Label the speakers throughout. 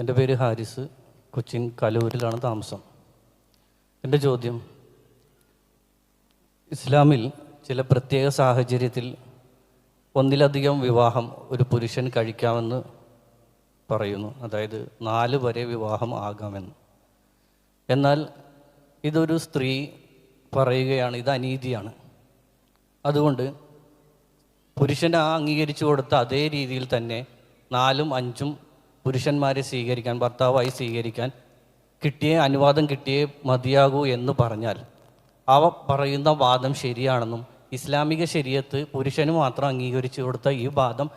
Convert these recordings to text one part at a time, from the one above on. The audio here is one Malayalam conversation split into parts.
Speaker 1: എന്റെ പേര് ഹാരിസ്. കൊച്ചിൻ കലൂരിലാണ് താമസം. എന്റെ ചോദ്യം ഇസ്ലാമിൽ ചില പ്രത്യേക സാഹചര്യത്തിൽ ഒന്നിലധികം വിവാഹം ഒരു പുരുഷൻ കഴിക്കാമെന്ന് പറയുന്നു. അതായത് നാല് വരെ വിവാഹം ആകാമെന്ന്. എന്നാൽ ഇതൊരു സ്ത്രീ പറയുകയാണ് ഇത് അനീതിയാണ്. അതുകൊണ്ട് പുരുഷനെ അംഗീകരിച്ചു കൊടുത്ത അതേ രീതിയിൽ തന്നെ നാലും അഞ്ചും പുരുഷന്മാരെ സ്വീകരിക്കാൻ ഭർത്താവായി സ്വീകരിക്കാൻ കിട്ടിയേ അനുവാദം കിട്ടിയേ മതിയാകൂ എന്ന് പറഞ്ഞാൽ അവ പറയുന്ന വാദം ശരിയാണെന്നും ഇസ്ലാമിക ശരീരത്ത് പുരുഷന് മാത്രം അംഗീകരിച്ചു കൊടുത്ത ഈ വാദം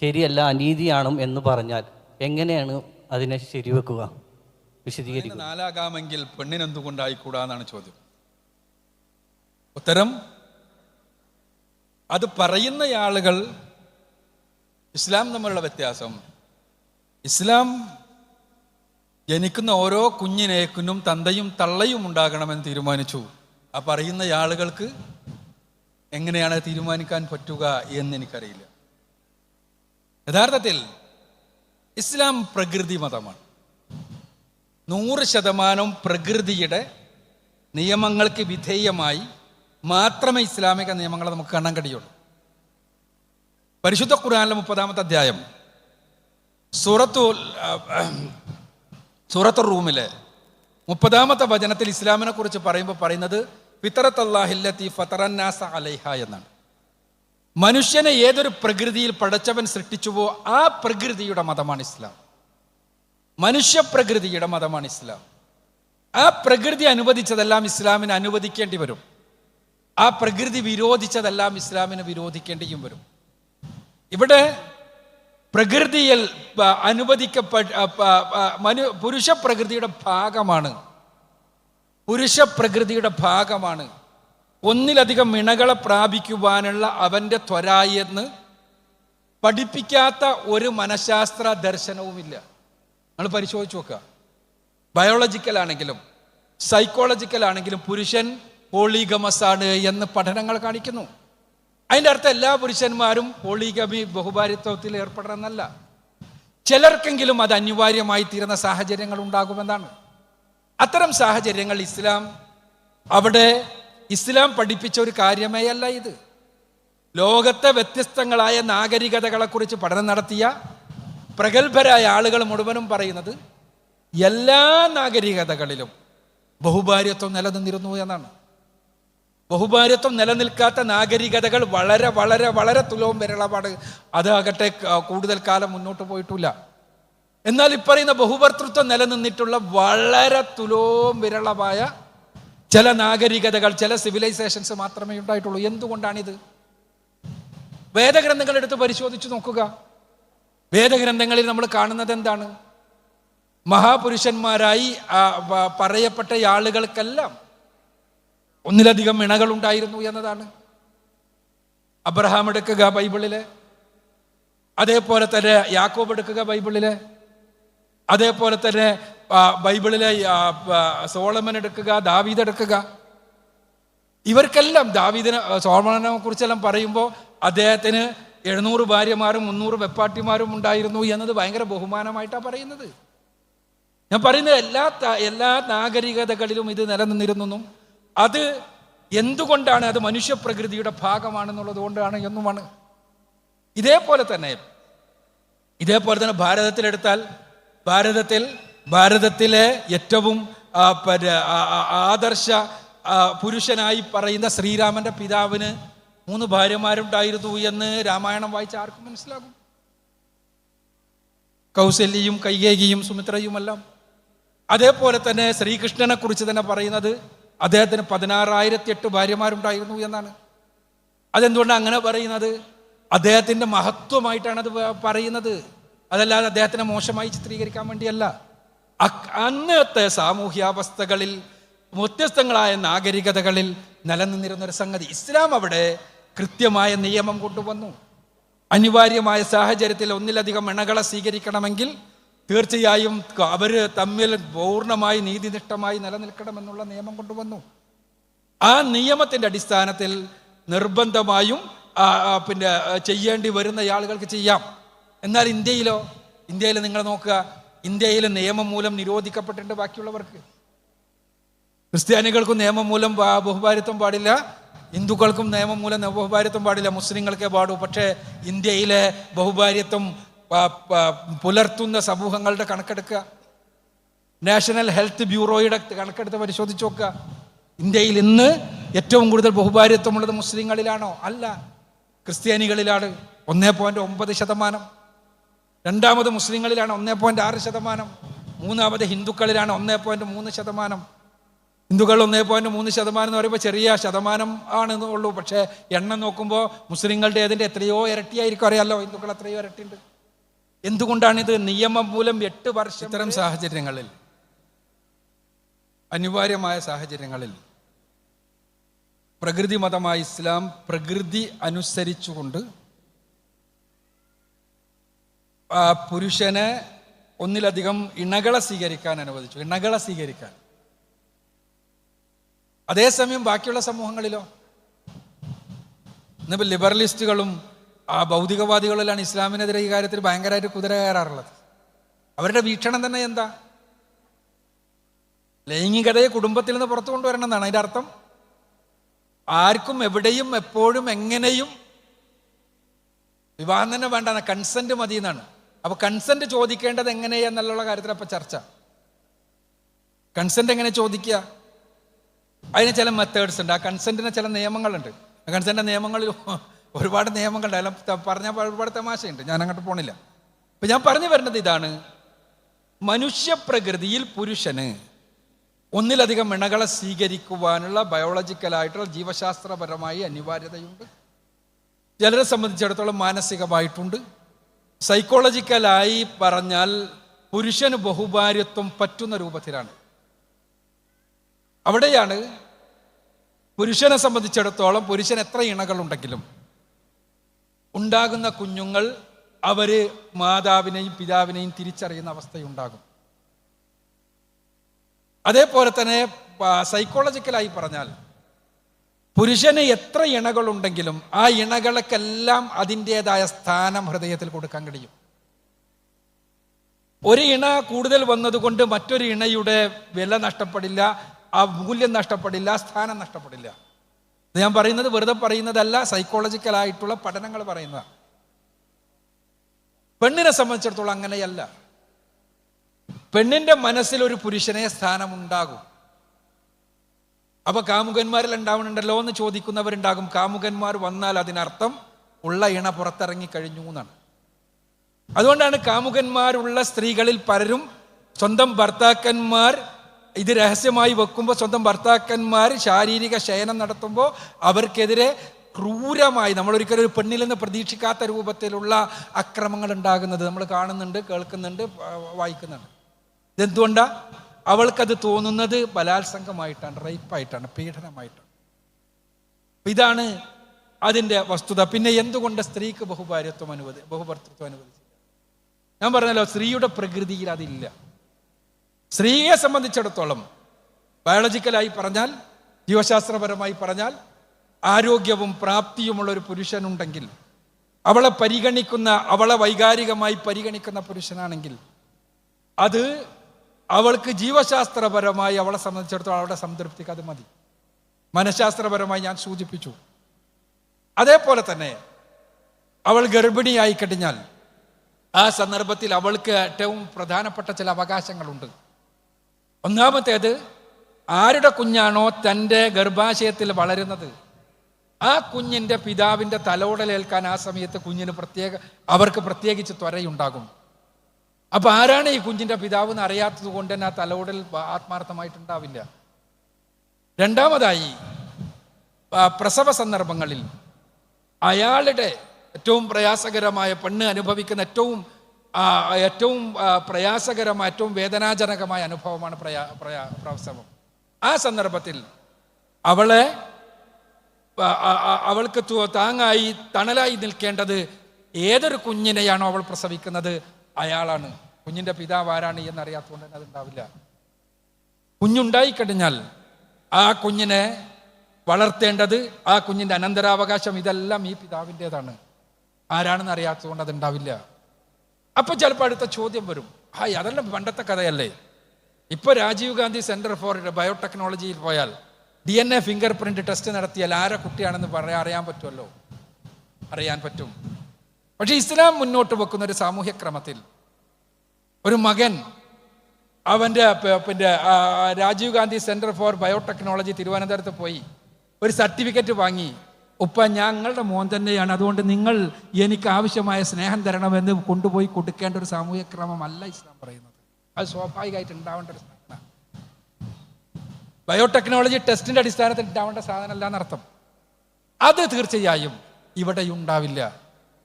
Speaker 1: ശരിയല്ല അനീതിയാണും എന്ന് പറഞ്ഞാൽ എങ്ങനെയാണ് അതിനെ ശരിവെക്കുക? വിശദീകരിക്കുക.
Speaker 2: നാലാകാമെങ്കിൽ പെണ്ണിനെന്തുകൊണ്ടായിക്കൂടാന്നാണ് ചോദ്യം. ഉത്തരം അത് പറയുന്ന ആളുകൾ ഇസ്ലാം തമ്മിലുള്ള വ്യത്യാസം ഇസ്ലാം ജനിക്കുന്ന ഓരോ കുഞ്ഞിനേക്കിനും തന്തയും തള്ളയും ഉണ്ടാകണമെന്ന് തീരുമാനിച്ചു. ആ പറയുന്ന ആളുകൾക്ക് എങ്ങനെയാണ് തീരുമാനിക്കാൻ പറ്റുക എന്ന് എനിക്കറിയില്ല യഥാർത്ഥത്തിൽ ഇസ്ലാം പ്രകൃതി മതമാണ്. നൂറ് ശതമാനം പ്രകൃതിയുടെ നിയമങ്ങൾക്ക് വിധേയമായി മാത്രമേ ഇസ്ലാമിക നിയമങ്ങളെ നമുക്ക് കാണാൻ കഴിയുള്ളൂ. പരിശുദ്ധ ഖുർആനിലെ മുപ്പതാമത്തെ അധ്യായം സൂറത്തു സൂറത്തു റൂമിലെ മുപ്പതാമത്തെ വചനത്തിൽ ഇസ്ലാമിനെ കുറിച്ച് പറയുമ്പോൾ പറയുന്നത് ഫിത്തറത്തല്ലാഹില്ലത്തി ഫത്തറന്നാസ അലൈഹ എന്നാണ്. മനുഷ്യനെ ഏതൊരു പ്രകൃതിയിൽ പടച്ചവൻ സൃഷ്ടിച്ചുവോ ആ പ്രകൃതിയുടെ മതമാണ് ഇസ്ലാം. മനുഷ്യപ്രകൃതിയുടെ മതമാണ് ഇസ്ലാം. ആ പ്രകൃതി അനുവദിച്ചതെല്ലാം ഇസ്ലാമിന് അനുവദിക്കേണ്ടി വരും. ആ പ്രകൃതി വിരോധിച്ചതെല്ലാം ഇസ്ലാമിന് വിരോധിക്കേണ്ടിയും വരും. ഇവിടെ പ്രകൃതിയിൽ അനുവദിക്കപ്പെട്ട മനു പുരുഷ പ്രകൃതിയുടെ ഭാഗമാണ്. പുരുഷ പ്രകൃതിയുടെ ഭാഗമാണ്. ഒന്നിലധികം ഇണകളെ പ്രാപിക്കുവാനുള്ള അവന്റെ ത്വരായെന്ന് പഠിപ്പിക്കാത്ത ഒരു മനഃശാസ്ത്ര ദർശനവുമില്ല. നമ്മൾ പരിശോധിച്ച് നോക്കുക. ബയോളജിക്കൽ ആണെങ്കിലും സൈക്കോളജിക്കൽ ആണെങ്കിലും പുരുഷൻ പോളിഗമസ് ആണ് എന്ന് പഠനങ്ങൾ കാണിക്കുന്നു. അതിന്റെ അർത്ഥം എല്ലാ പുരുഷന്മാരും പോളിഗമി ബഹുഭാരിത്വത്തിൽ ഏർപ്പെടണമെന്നല്ല. ചിലർക്കെങ്കിലും അത് അനിവാര്യമായി തീരുന്ന സാഹചര്യങ്ങൾ ഉണ്ടാകുമെന്നാണ്. അത്തരം സാഹചര്യങ്ങൾ ഇസ്ലാം അവിടെ ഇസ്ലാം പഠിപ്പിച്ച ഒരു കാര്യമേ അല്ല ഇത്. ലോകത്തെ വ്യത്യസ്തങ്ങളായ നാഗരികതകളെക്കുറിച്ച് പഠനം നടത്തിയ പ്രഗത്ഭരായ ആളുകൾ മുഴുവനും പറയുന്നത് എല്ലാ നാഗരികതകളിലും ബഹുഭാര്യത്വം നിലനിന്നിരുന്നു എന്നാണ്. ബഹുഭാര്യത്വം നിലനിൽക്കാത്ത നാഗരികതകൾ വളരെ വളരെ വളരെ തുലവും വിരളമാണ്. അതാകട്ടെ കൂടുതൽ കാലം മുന്നോട്ട് പോയിട്ടില്ല. എന്നാൽ ഇപ്പറയുന്ന ബഹുഭർത്തൃത്വം നിലനിന്നിട്ടുള്ള വളരെ തുലവും വിരളമായ ചില നാഗരികതകൾ ചില സിവിലൈസേഷൻസ് മാത്രമേ ഉണ്ടായിട്ടുള്ളൂ. എന്തുകൊണ്ടാണിത്? വേദഗ്രന്ഥങ്ങൾ എടുത്ത് പരിശോധിച്ച് നോക്കുക. വേദഗ്രന്ഥങ്ങളിൽ നമ്മൾ കാണുന്നത് എന്താണ്? മഹാപുരുഷന്മാരായി പറയപ്പെട്ട ആളുകൾക്കെല്ലാം ഒന്നിലധികം ഇണകൾ ഉണ്ടായിരുന്നു എന്നതാണ്. അബ്രഹാം എടുക്കുക ബൈബിളിലെ. അതേപോലെ തന്നെ യാക്കോബ് എടുക്കുക ബൈബിളിലെ. അതേപോലെ തന്നെ ബൈബിളിലെ സോളമൻ എടുക്കുക ദാവീദ് എടുക്കുക. ഇവർക്കെല്ലാം ദാവീദിനെ സോളമനെ കുറിച്ചെല്ലാം പറയുമ്പോൾ അദ്ദേഹത്തിന് എഴുന്നൂറ് ഭാര്യമാരും മുന്നൂറ് വെപ്പാട്ടിമാരും ഉണ്ടായിരുന്നു എന്നത് ഭയങ്കര ബഹുമാനമായിട്ടാണ് പറയുന്നത്. ഞാൻ പറയുന്നത് എല്ലാ എല്ലാ നാഗരികതകളിലും ഇത് നിലനിന്നിരുന്നെന്നും അത് എന്തുകൊണ്ടാണ് അത് മനുഷ്യപ്രകൃതിയുടെ ഭാഗമാണെന്നുള്ളത് കൊണ്ടാണ് എന്നുമാണ്. ഇതേപോലെ തന്നെ ഇതേപോലെ തന്നെ ഭാരതത്തിലെടുത്താൽ ഭാരതത്തിൽ ഭാരതത്തിലെ ഏറ്റവും ആദർശ പുരുഷനായി പറയുന്ന ശ്രീരാമന്റെ പിതാവിന് മൂന്ന് ഭാര്യമാരുണ്ടായിരുന്നു എന്ന് രാമായണം വായിച്ച ആർക്കും മനസ്സിലാകും. കൗസല്യയും കൈകേകിയും സുമിത്രയുമെല്ലാം. അതേപോലെ തന്നെ ശ്രീകൃഷ്ണനെ കുറിച്ച് തന്നെ പറയുന്നത് അദ്ദേഹത്തിന് പതിനാറായിരത്തി എട്ട് ഭാര്യമാരുണ്ടായിരുന്നു എന്നാണ്. അതെന്തുകൊണ്ടാണ് അങ്ങനെ പറയുന്നത്? അദ്ദേഹത്തിന്റെ മഹത്വമായിട്ടാണ് അത് പറയുന്നത്. അതല്ലാതെ അദ്ദേഹത്തിനെ മോശമായി ചിത്രീകരിക്കാൻ വേണ്ടിയല്ല. അന്നത്തെ സാമൂഹ്യാവസ്ഥകളിൽ വ്യത്യസ്തങ്ങളായ നാഗരികതകളിൽ നിലനിന്നിരുന്ന ഒരു സംഗതി. ഇസ്ലാം അവിടെ കൃത്യമായ നിയമം കൊണ്ടുവന്നു. അനിവാര്യമായ സാഹചര്യത്തിൽ ഒന്നിലധികം ഇണകളെ സ്വീകരിക്കണമെങ്കിൽ തീർച്ചയായും അവർ തമ്മിൽ പൂർണമായി നീതിനിഷ്ഠമായി നിലനിൽക്കണമെന്നുള്ള നിയമം കൊണ്ടുവന്നു. ആ നിയമത്തിന്റെ അടിസ്ഥാനത്തിൽ നിർബന്ധമായും പിന്നെ ചെയ്യേണ്ടി വരുന്ന ആളുകൾക്ക് ചെയ്യാം. എന്നാൽ ഇന്ത്യയിലോ ഇന്ത്യയിൽ നിങ്ങൾ നോക്കുക ഇന്ത്യയിൽ നിയമം മൂലം നിരോധിക്കപ്പെട്ടിട്ടുണ്ട് ബാക്കിയുള്ളവർക്ക്. ക്രിസ്ത്യാനികൾക്കും നിയമം മൂലം ബഹുഭാരിത്വം പാടില്ല. ഹിന്ദുക്കൾക്കും നിയമം മൂലം ബഹുഭാരിത്വം പാടില്ല. മുസ്ലിങ്ങൾക്കേ പാടൂ പക്ഷേ ഇന്ത്യയിലെ ബഹുഭാര്യത്വം പുലർത്തുന്ന സമൂഹങ്ങളുടെ കണക്കെടുക്കുക. നാഷണൽ ഹെൽത്ത് ബ്യൂറോയുടെ കണക്കെടുത്ത് പരിശോധിച്ച് നോക്കുക. ഇന്ത്യയിൽ ഇന്ന് ഏറ്റവും കൂടുതൽ ബഹുഭാര്യത്വമുള്ളത് മുസ്ലിങ്ങളിലാണോ? അല്ല. ക്രിസ്ത്യാനികളിലാണ്. ഒന്നേ പോയിന്റ് ഒമ്പത് ശതമാനം. രണ്ടാമത് മുസ്ലിങ്ങളിലാണ് ഒന്നേ പോയിന്റ് ആറ് ശതമാനം. മൂന്നാമത് ഹിന്ദുക്കളിലാണ് ഒന്നേ പോയിന്റ് മൂന്ന് ശതമാനം. ഹിന്ദുക്കൾ ഒന്നേ പോയിന്റ് മൂന്ന് ശതമാനം എന്ന് പറയുമ്പോൾ ചെറിയ ശതമാനം ആണെന്നുള്ളൂ പക്ഷേ എണ്ണം നോക്കുമ്പോൾ മുസ്ലിങ്ങളുടെ ഏതിന്റെ എത്രയോ ഇരട്ടിയായിരിക്കും അറിയാമല്ലോ. ഹിന്ദുക്കൾ എത്രയോ ഇരട്ടിയുണ്ട്. എന്തുകൊണ്ടാണിത് നിയമം മൂലം എട്ട് വർഷം ഇത്തരം സാഹചര്യങ്ങളിൽ അനിവാര്യമായ സാഹചര്യങ്ങളിൽ പ്രകൃതി മതമായ ഇസ്ലാം പ്രകൃതി അനുസരിച്ചുകൊണ്ട് പുരുഷനെ ഒന്നിലധികം ഇണകളെ സ്വീകരിക്കാൻ അനുവദിച്ചു. ഇണകളെ സ്വീകരിക്കാൻ. അതേസമയം ബാക്കിയുള്ള സമൂഹങ്ങളിലോ ഇന്നിപ്പോൾ ലിബറലിസ്റ്റുകളും ആ ഭൗതികവാദികളെല്ലാം ഇസ്ലാമിനെതിരെ ഈ കാര്യത്തിൽ ഭയങ്കരമായിട്ട് കുതിര കയറാറുള്ളത്. അവരുടെ വീക്ഷണം തന്നെ എന്താ? ലൈംഗികതയെ കുടുംബത്തിൽ നിന്ന് പുറത്തു കൊണ്ടുവരണം എന്നാണ് അതിന്റെ അർത്ഥം. ആർക്കും എവിടെയും എപ്പോഴും എങ്ങനെയും വിവാഹം തന്നെ വേണ്ട കൺസെന്റ് മതി എന്നാണ്. അപ്പൊ കൺസെന്റ് ചോദിക്കേണ്ടത് എങ്ങനെയെന്നുള്ള കാര്യത്തിൽ അപ്പൊ ചർച്ച. കൺസെന്റ് എങ്ങനെ ചോദിക്കുക? അതിന് ചില മെത്തേഡ്സ് ഉണ്ട്. ആ കൺസെന്റിന് ചില നിയമങ്ങളുണ്ട്. ആ നിയമങ്ങളിൽ ഒരുപാട് നിയമങ്ങളുടെ പറഞ്ഞ ഒരുപാട് തമാശയുണ്ട്. ഞാൻ അങ്ങോട്ട് പോണില്ല. അപ്പൊ ഞാൻ പറഞ്ഞു വരുന്നത് ഇതാണ്. മനുഷ്യപ്രകൃതിയിൽ പുരുഷന് ഒന്നിലധികം ഇണകളെ സ്വീകരിക്കുവാനുള്ള ബയോളജിക്കലായിട്ടുള്ള ജീവശാസ്ത്രപരമായി അനിവാര്യതയുണ്ട്. ചിലരെ സംബന്ധിച്ചിടത്തോളം മാനസികമായിട്ടുണ്ട്. സൈക്കോളജിക്കലായി പറഞ്ഞാൽ പുരുഷന് ബഹുഭാര്യത്വം പറ്റുന്ന രൂപത്തിലാണ്. അവിടെയാണ് പുരുഷനെ സംബന്ധിച്ചിടത്തോളം പുരുഷൻ എത്ര ഇണകളുണ്ടെങ്കിലും ഉണ്ടാകുന്ന കുഞ്ഞുങ്ങൾ അവർ മാതാവിനെയും പിതാവിനെയും തിരിച്ചറിയുന്ന അവസ്ഥയുണ്ടാകും. അതേപോലെ തന്നെ സൈക്കോളജിക്കലായി പറഞ്ഞാൽ പുരുഷന് എത്ര ഇണകളുണ്ടെങ്കിലും ആ ഇണകൾക്കെല്ലാം അതിന്റെതായ സ്ഥാനം ഹൃദയത്തിൽ കൊടുക്കാൻ കഴിയും. ഒരു ഇണ കൂടുതൽ വന്നതുകൊണ്ട് മറ്റൊരു ഇണയുടെ വില നഷ്ടപ്പെടില്ല ആ മൂല്യം നഷ്ടപ്പെടില്ല സ്ഥാനം നഷ്ടപ്പെടില്ല. ഞാൻ പറയുന്നത് വെറുതെ പറയുന്നതല്ല സൈക്കോളജിക്കലായിട്ടുള്ള പഠനങ്ങൾ പറയുന്നത് പെണ്ണിനെ സംബന്ധിച്ചിടത്തോളം അങ്ങനെയല്ല. പെണ്ണിന്റെ മനസ്സിൽ ഒരു പുരുഷനെ സ്ഥാനമുണ്ടാകും. അപ്പൊ കാമുകന്മാരിൽ ഉണ്ടാവുന്നുണ്ടല്ലോ എന്ന് ചോദിക്കുന്നവരുണ്ടാകും. കാമുകന്മാർ വന്നാൽ അതിനർത്ഥം ഉള്ള ഇണ പുറത്തിറങ്ങി കഴിഞ്ഞു എന്നാണ്. അതുകൊണ്ടാണ് കാമുകന്മാരുള്ള സ്ത്രീകളിൽ പലരും സ്വന്തം ഭർത്താക്കന്മാർ ഇത് രഹസ്യമായി വെക്കുമ്പോൾ സ്വന്തം ഭർത്താക്കന്മാർ ശാരീരിക ശയനം നടത്തുമ്പോൾ അവർക്കെതിരെ ക്രൂരമായി നമ്മളൊരിക്കലും ഒരു പെണ്ണിൽ നിന്ന് പ്രതീക്ഷിക്കാത്ത രൂപത്തിലുള്ള അക്രമങ്ങൾ ഉണ്ടാകുന്നത് നമ്മൾ കാണുന്നുണ്ട് കേൾക്കുന്നുണ്ട് വായിക്കുന്നുണ്ട്. ഇതെന്തുകൊണ്ടാ? അവൾക്കത് തോന്നുന്നത് ബലാത്സംഗമായിട്ടാണ് റേപ്പായിട്ടാണ് പീഡനമായിട്ടാണ്. ഇതാണ് അതിന്റെ വസ്തുത. പിന്നെ എന്തുകൊണ്ട് സ്ത്രീക്ക് ബഹുഭാര്യത്വം അനുവദി ബഹുഭർത്തൃത്വം അനുവദിച്ചില്ല? ഞാൻ പറഞ്ഞല്ലോ സ്ത്രീയുടെ പ്രകൃതിയിൽ അതില്ല. സ്ത്രീയെ സംബന്ധിച്ചിടത്തോളം ബയോളജിക്കലായി പറഞ്ഞാൽ ജീവശാസ്ത്രപരമായി പറഞ്ഞാൽ ആരോഗ്യവും പ്രാപ്തിയുമുള്ള ഒരു പുരുഷനുണ്ടെങ്കിൽ അവളെ പരിഗണിക്കുന്ന അവളെ വൈകാരികമായി പരിഗണിക്കുന്ന പുരുഷനാണെങ്കിൽ അത് അവൾക്ക് ജീവശാസ്ത്രപരമായി അവളെ സംബന്ധിച്ചിടത്തോളം അവളുടെ സംതൃപ്തിക്ക് അത് മതി. മനഃശാസ്ത്രപരമായി ഞാൻ സൂചിപ്പിച്ചു. അതേപോലെ തന്നെ അവൾ ഗർഭിണിയായി കഴിഞ്ഞാൽ ആ സന്ദർഭത്തിൽ അവൾക്ക് ഏറ്റവും പ്രധാനപ്പെട്ട ചില അവകാശങ്ങളുണ്ട്. ഒന്നാമത്തേത് ആരുടെ കുഞ്ഞാണോ തന്റെ ഗർഭാശയത്തിൽ വളരുന്നത്? ആ കുഞ്ഞിന്റെ പിതാവിന്റെ തലോടലേൽക്കാൻ ആ സമയത്ത് കുഞ്ഞിന് പ്രത്യേക അവർക്ക് പ്രത്യേകിച്ച് ത്വരയുണ്ടാകും. അപ്പൊ ആരാണ് ഈ കുഞ്ഞിന്റെ പിതാവ് എന്ന് അറിയാത്തത് കൊണ്ട് തന്നെ ആ തലോടൽ ആത്മാർത്ഥമായിട്ടുണ്ടാവില്ല. രണ്ടാമതായി പ്രസവ സന്ദർഭങ്ങളിൽ അയാളുടെ ഏറ്റവും പ്രയാസകരമായ പെണ്ണ് അനുഭവിക്കുന്ന ഏറ്റവും ഏറ്റവും പ്രയാസകരമായ ഏറ്റവും വേദനാജനകമായ അനുഭവമാണ് പ്രയാ പ്രയാ പ്രസവം. ആ സന്ദർഭത്തിൽ അവളെ അവൾക്ക് താങ്ങായി തണലായി നിൽക്കേണ്ടത് ഏതൊരു കുഞ്ഞിനെയാണോ അവൾ പ്രസവിക്കുന്നത്? അയാളാണ്. കുഞ്ഞിന്റെ പിതാവ് ആരാണ് എന്നറിയാത്തതുകൊണ്ട് തന്നെ അതുണ്ടാവില്ല. കുഞ്ഞുണ്ടായിക്കഴിഞ്ഞാൽ ആ കുഞ്ഞിനെ വളർത്തേണ്ടത് ആ കുഞ്ഞിന്റെ അനന്തരാവകാശം ഇതെല്ലാം ഈ പിതാവിന്റെതാണ്. ആരാണെന്ന് അറിയാത്തതുകൊണ്ട് അതുണ്ടാവില്ല. അപ്പൊ ചിലപ്പോൾ അടുത്ത ചോദ്യം വരും. ഹായ് അതല്ല പണ്ടത്തെ കഥയല്ലേ? ഇപ്പൊ രാജീവ് ഗാന്ധി സെന്റർ ഫോർ ബയോടെക്നോളജിയിൽ പോയാൽ D N A fingerprint test നടത്തിയാൽ ആരെ കുട്ടിയാണെന്ന് പറയാൻ അറിയാൻ പറ്റുമല്ലോ? അറിയാൻ പറ്റും. പക്ഷെ ഇസ്ലാം മുന്നോട്ട് വെക്കുന്ന ഒരു സാമൂഹ്യ ക്രമത്തിൽ ഒരു മകൻ അവന്റെ പിന്നെ Rajiv Gandhi centre for biotechnology തിരുവനന്തപുരത്ത് പോയി ഒരു സർട്ടിഫിക്കറ്റ് വാങ്ങി. ഉപ്പ ഞങ്ങളുടെ മോൻ തന്നെയാണ്. അതുകൊണ്ട് നിങ്ങൾ എനിക്ക് ആവശ്യമായ സ്നേഹം തരണമെന്ന് കൊണ്ടുപോയി കൊടുക്കേണ്ട ഒരു സാമൂഹ്യ ക്രമമല്ല ഇസ്ലാം പറയുന്നത്. അത് സ്വാഭാവികമായിട്ട് ഉണ്ടാവേണ്ട ഒരു സാധനമാണ്. ബയോടെക്നോളജി ടെസ്റ്റിന്റെ അടിസ്ഥാനത്തിൽ ഉണ്ടാവേണ്ട സാധനമല്ല എന്നർത്ഥം അത് തീർച്ചയായും ഇവിടെ ഉണ്ടാവില്ല.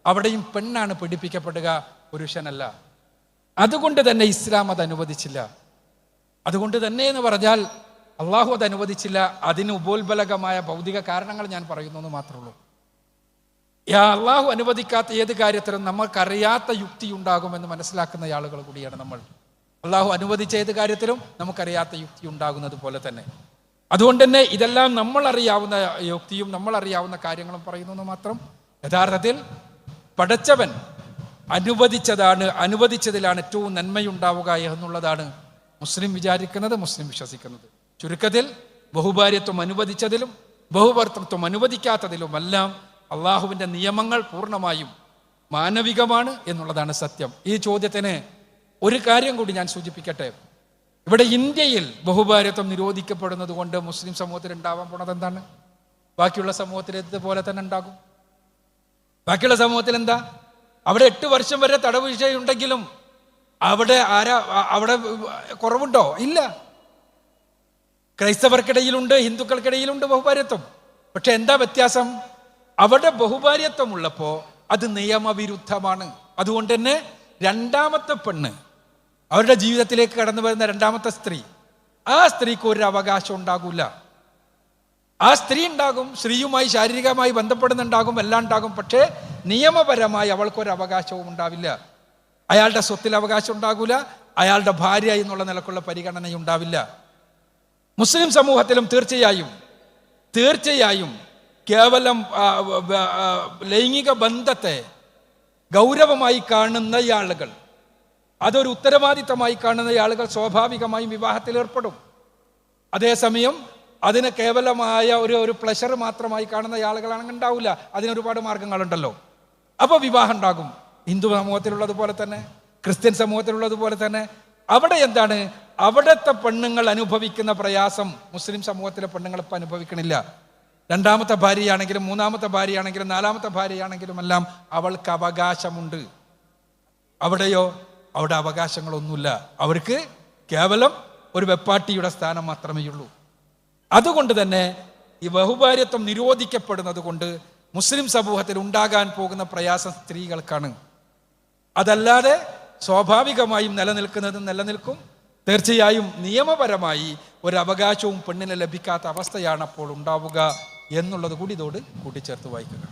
Speaker 2: അവിടെയും പെണ്ണാണ് പീഡിപ്പിക്കപ്പെടുക പുരുഷനല്ല. അതുകൊണ്ട് തന്നെ ഇസ്ലാം അത് അനുവദിച്ചില്ല. അതുകൊണ്ട് തന്നെ എന്ന് പറഞ്ഞാൽ അള്ളാഹു അത് അനുവദിച്ചില്ല. അതിന് ഉപോത്ബലകമായ ഭൗതിക കാരണങ്ങൾ ഞാൻ പറയുന്നു എന്ന് മാത്രമേ ഉള്ളൂ. അള്ളാഹു അനുവദിക്കാത്ത ഏത് കാര്യത്തിലും നമുക്കറിയാത്ത യുക്തി ഉണ്ടാകുമെന്ന് മനസ്സിലാക്കുന്ന ആളുകൾ കൂടിയാണ് നമ്മൾ. അള്ളാഹു അനുവദിച്ച ഏത് കാര്യത്തിലും നമുക്കറിയാത്ത യുക്തി ഉണ്ടാകുന്നത് പോലെ തന്നെ. അതുകൊണ്ട് തന്നെ ഇതെല്ലാം നമ്മൾ അറിയാവുന്ന യുക്തിയും നമ്മൾ അറിയാവുന്ന കാര്യങ്ങളും പറയുന്നു എന്ന് മാത്രം. യഥാർത്ഥത്തിൽ പടച്ചവൻ അനുവദിച്ചതാണ് അനുവദിച്ചതിലാണ് ഏറ്റവും നന്മയുണ്ടാവുക എന്നുള്ളതാണ് മുസ്ലിം വിചാരിക്കുന്നത് മുസ്ലിം വിശ്വസിക്കുന്നത്. ചുരുക്കത്തിൽ ബഹുഭാര്യത്വം അനുവദിച്ചതിലും ബഹുഭർത്തൃത്വം അനുവദിക്കാത്തതിലുമെല്ലാം അള്ളാഹുവിന്റെ നിയമങ്ങൾ പൂർണമായും മാനവികമാണ് എന്നുള്ളതാണ് സത്യം. ഈ ചോദ്യത്തിന് ഒരു കാര്യം കൂടി ഞാൻ സൂചിപ്പിക്കട്ടെ. ഇവിടെ ഇന്ത്യയിൽ ബഹുഭാര്യത്വം നിരോധിക്കപ്പെടുന്നത് കൊണ്ട് മുസ്ലിം സമൂഹത്തിൽ ഉണ്ടാവാൻ പോണത് എന്താണ്? ബാക്കിയുള്ള സമൂഹത്തിൽ ഇതുപോലെ തന്നെ ഉണ്ടാകും. ബാക്കിയുള്ള സമൂഹത്തിൽ എന്താ? അവിടെ എട്ട് വർഷം വരെ തടവ് ശിക്ഷയുണ്ടെങ്കിലും അവിടെ ആരാ അവിടെ കുറവുണ്ടോ? ഇല്ല. ക്രൈസ്തവർക്കിടയിലുണ്ട് ഹിന്ദുക്കൾക്കിടയിലുണ്ട് ബഹുഭാര്യത്വം. പക്ഷെ എന്താ വ്യത്യാസം? അവിടെ ബഹുഭാര്യത്വം ഉള്ളപ്പോ അത് നിയമവിരുദ്ധമാണ്. അതുകൊണ്ട് തന്നെ രണ്ടാമത്തെ പെണ്ണ് അവരുടെ ജീവിതത്തിലേക്ക് കടന്നു വരുന്ന രണ്ടാമത്തെ സ്ത്രീ ആ സ്ത്രീക്ക് ഒരു അവകാശം ഉണ്ടാകൂല. ആ സ്ത്രീ ഉണ്ടാകും സ്ത്രീയുമായി ശാരീരികമായി ബന്ധപ്പെടുന്നുണ്ടാകും എല്ലാം ഉണ്ടാകും. പക്ഷേ നിയമപരമായി അവൾക്കൊരു അവകാശവും ഉണ്ടാവില്ല. അയാളുടെ സ്വത്തിൽ അവകാശം ഉണ്ടാകൂല അയാളുടെ ഭാര്യ എന്നുള്ള നിലക്കുള്ള പരിഗണന ഉണ്ടാവില്ല മുസ്ലിം സമൂഹത്തിലും തീർച്ചയായും തീർച്ചയായും കേവലം ലൈംഗിക ബന്ധത്തെ ഗൗരവമായി കാണുന്ന ആളുകൾ അതൊരു ഉത്തരവാദിത്തമായി കാണുന്ന ആളുകൾ സ്വാഭാവികമായും വിവാഹത്തിൽ ഏർപ്പെടും. അതേസമയം അതിനെ കേവലമായ ഒരു ഒരു പ്ലഷർ മാത്രമായി കാണുന്ന ആളുകളാണെങ്കിൽ ഉണ്ടാവില്ല. അതിന് ഒരുപാട് മാർഗങ്ങളുണ്ടല്ലോ. അപ്പോൾ വിവാഹം ഉണ്ടാകും. ഹിന്ദു സമൂഹത്തിലുള്ളതുപോലെ തന്നെ ക്രിസ്ത്യൻ സമൂഹത്തിലുള്ളതുപോലെ തന്നെ അവിടെ എന്താണ്? അവിടുത്തെ പെണ്ണുങ്ങൾ അനുഭവിക്കുന്ന പ്രയാസം മുസ്ലിം സമൂഹത്തിലെ പെണ്ണുങ്ങൾ ഇപ്പം അനുഭവിക്കണില്ല. രണ്ടാമത്തെ ഭാര്യയാണെങ്കിലും മൂന്നാമത്തെ ഭാര്യയാണെങ്കിലും നാലാമത്തെ ഭാര്യയാണെങ്കിലും എല്ലാം അവൾക്ക് അവകാശമുണ്ട്. അവിടെയോ? അവിടെ അവകാശങ്ങളൊന്നുമില്ല. അവർക്ക് കേവലം ഒരു വെപ്പാട്ടിയുടെ സ്ഥാനം മാത്രമേ ഉള്ളൂ. അതുകൊണ്ട് തന്നെ ഈ ബഹുഭാര്യത്വം നിരോധിക്കപ്പെടുന്നത് കൊണ്ട് മുസ്ലിം സമൂഹത്തിൽ ഉണ്ടാകാൻ പോകുന്ന പ്രയാസം സ്ത്രീകൾക്കാണ്. അതല്ലാതെ സ്വാഭാവികമായും നിലനിൽക്കുന്നത് നിലനിൽക്കും. തീർച്ചയായും നിയമപരമായി ഒരു അവകാശവും പെണ്ണിന് ലഭിക്കാത്ത അവസ്ഥയാണ് അപ്പോൾ ഉണ്ടാവുക എന്നുള്ളത് കൂടി ഇതോട് കൂട്ടിച്ചേർത്ത് വായിക്കുക.